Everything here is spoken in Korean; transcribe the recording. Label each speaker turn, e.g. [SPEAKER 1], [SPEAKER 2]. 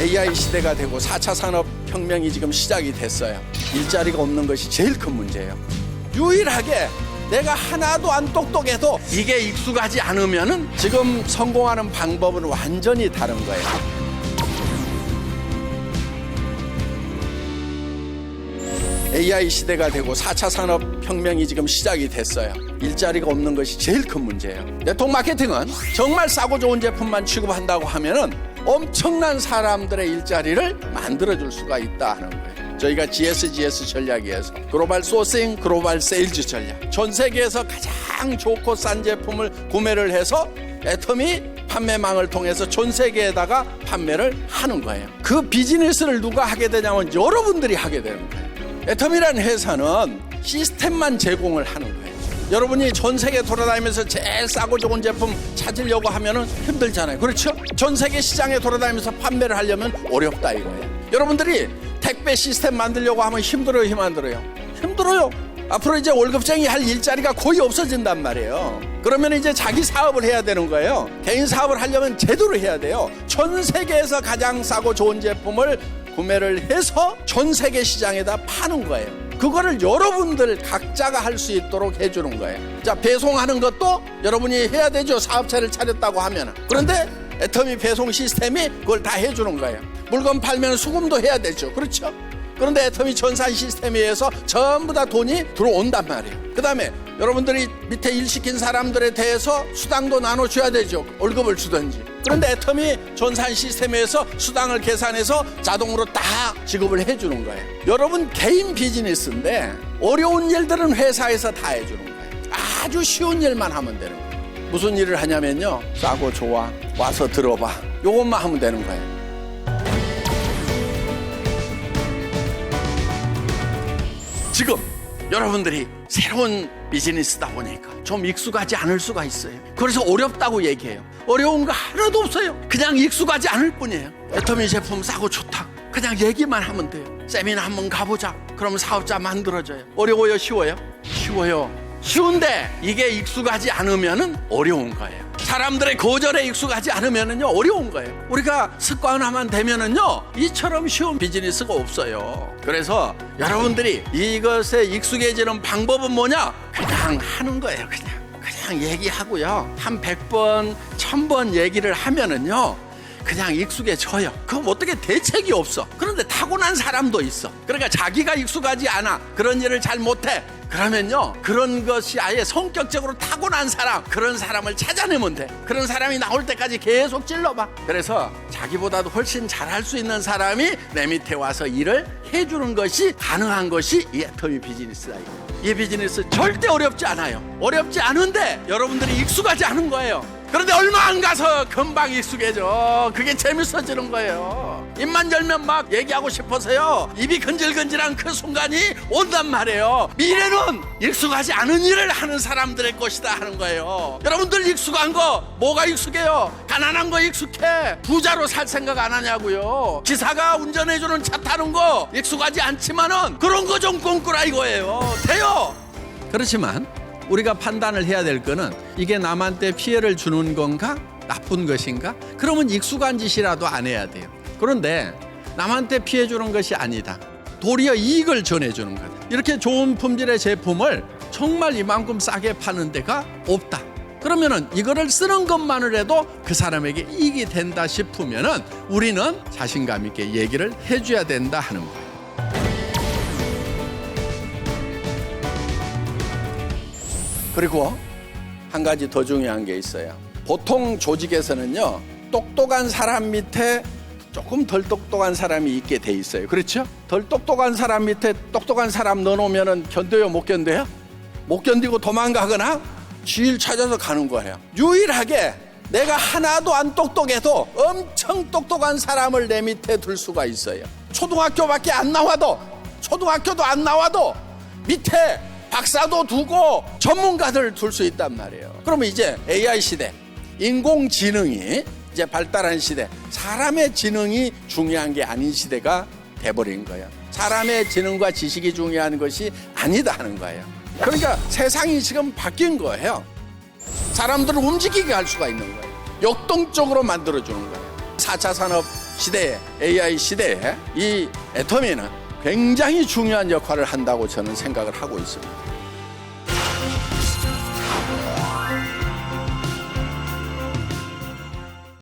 [SPEAKER 1] AI 시대가 되고 4차 산업혁명이 지금 시작이 됐어요. 일자리가 없는 것이 제일 큰 문제예요. 유일하게 내가 하나도 안 똑똑해도 이게 익숙하지 않으면은 지금 성공하는 방법은 완전히 다른 거예요. AI 시대가 되고 4차 산업혁명이 지금 시작이 됐어요. 일자리가 없는 것이 제일 큰 문제예요. 네트워크 마케팅은 정말 싸고 좋은 제품만 취급한다고 하면은 엄청난 사람들의 일자리를 만들어줄 수가 있다 하는 거예요. 저희가 GSGS 전략에서 글로벌 소싱, 글로벌 세일즈 전략. 전 세계에서 가장 좋고 싼 제품을 구매를 해서 애텀이 판매망을 통해서 전 세계에다가 판매를 하는 거예요. 그 비즈니스를 누가 하게 되냐면 여러분들이 하게 되는 거예요. 애텀이라는 회사는 시스템만 제공을 하는 거예요. 여러분이 전 세계 돌아다니면서 제일 싸고 좋은 제품 찾으려고 하면은 힘들잖아요. 그렇죠? 전 세계 시장에 돌아다니면서 판매를 하려면 어렵다 이거예요. 여러분들이 택배 시스템 만들려고 하면 힘들어요, 힘안 들어요? 힘들어요. 앞으로 이제 월급쟁이 할 일자리가 거의 없어진단 말이에요. 그러면 이제 자기 사업을 해야 되는 거예요. 개인 사업을 하려면 제대로 해야 돼요. 전 세계에서 가장 싸고 좋은 제품을 구매를 해서 전 세계 시장에다 파는 거예요. 그거를 여러분들 각자가 할 수 있도록 해주는 거예요. 자, 배송하는 것도 여러분이 해야 되죠. 사업체를 차렸다고 하면. 그런데 애터미 배송 시스템이 그걸 다 해주는 거예요. 물건 팔면 수금도 해야 되죠. 그렇죠? 그런데 애터미 전산 시스템에 의해서 전부 다 돈이 들어온단 말이에요. 그 다음에 여러분들이 밑에 일 시킨 사람들에 대해서 수당도 나눠줘야 되죠. 월급을 주든지. 그런데 애터미 전산 시스템에서 수당을 계산해서 자동으로 다 지급을 해주는 거예요. 여러분 개인 비즈니스인데 어려운 일들은 회사에서 다 해주는 거예요. 아주 쉬운 일만 하면 되는 거예요. 무슨 일을 하냐면요. 싸고 좋아. 와서 들어봐. 요것만 하면 되는 거예요. 지금 여러분들이 새로운 비즈니스다 보니까 좀 익숙하지 않을 수가 있어요. 그래서 어렵다고 얘기해요. 어려운 거 하나도 없어요. 그냥 익숙하지 않을 뿐이에요. 애터미 제품 싸고 좋다. 그냥 얘기만 하면 돼요. 세미나 한번 가보자. 그러면 사업자 만들어져요. 어려워요? 쉬워요? 쉬워요. 쉬운데 이게 익숙하지 않으면 어려운 거예요. 사람들의 거절에 익숙하지 않으면요 어려운 거예요. 우리가 습관화만 되면은요 이처럼 쉬운 비즈니스가 없어요. 그래서 여러분들이 이것에 익숙해지는 방법은 뭐냐? 그냥 하는 거예요. 그냥 그냥 얘기하고요. 한 100번, 1000번 얘기를 하면은요. 그냥 익숙해져요. 그럼 어떻게 대책이 없어. 그런데 타고난 사람도 있어. 그러니까 자기가 익숙하지 않아. 그런 일을 잘 못해. 그러면요. 그런 것이 아예 성격적으로 타고난 사람, 그런 사람을 찾아내면 돼. 그런 사람이 나올 때까지 계속 찔러봐. 그래서 자기보다도 훨씬 잘할 수 있는 사람이 내 밑에 와서 일을 해주는 것이 가능한 것이 이 애터미 비즈니스다. 이 비즈니스 절대 어렵지 않아요. 어렵지 않은데 여러분들이 익숙하지 않은 거예요. 그런데 얼마 안 가서 금방 익숙해져. 그게 재밌어지는 거예요. 입만 열면 막 얘기하고 싶어서요. 입이 근질근질한 그 순간이 온단 말이에요. 미래는 익숙하지 않은 일을 하는 사람들의 것이다 하는 거예요. 여러분들 익숙한 거 뭐가 익숙해요? 가난한 거 익숙해. 부자로 살 생각 안 하냐고요. 기사가 운전해주는 차 타는 거 익숙하지 않지만은 그런 거 좀 꿈꾸라 이거예요. 돼요. 그렇지만 우리가 판단을 해야 될 거는 이게 남한테 피해를 주는 건가 나쁜 것인가? 그러면 익숙한 짓이라도 안 해야 돼요. 그런데 남한테 피해 주는 것이 아니다. 도리어 이익을 전해주는 거다. 이렇게 좋은 품질의 제품을 정말 이만큼 싸게 파는 데가 없다. 그러면은 이거를 쓰는 것만을 해도 그 사람에게 이익이 된다 싶으면은 우리는 자신감 있게 얘기를 해줘야 된다 하는 거 그리고 한 가지 더 중요한 게 있어요. 보통 조직에서는요, 똑똑한 사람 밑에 조금 덜 똑똑한 사람이 있게 돼 있어요. 그렇죠? 덜 똑똑한 사람 밑에 똑똑한 사람 넣어놓으면 견뎌요, 못 견뎌요? 못 견디고 도망가거나 지일 찾아서 가는 거예요. 유일하게 내가 하나도 안 똑똑해도 엄청 똑똑한 사람을 내 밑에 둘 수가 있어요. 초등학교밖에 안 나와도 초등학교도 안 나와도 밑에 박사도 두고 전문가들 둘 수 있단 말이에요. 그러면 이제 AI 시대, 인공지능이 이제 발달한 시대, 사람의 지능이 중요한 게 아닌 시대가 돼버린 거예요. 사람의 지능과 지식이 중요한 것이 아니다 하는 거예요. 그러니까 세상이 지금 바뀐 거예요. 사람들을 움직이게 할 수가 있는 거예요. 역동적으로 만들어주는 거예요. 4차 산업 시대에 AI 시대에 이 애터미는 굉장히 중요한 역할을 한다고 저는 생각을 하고 있습니다.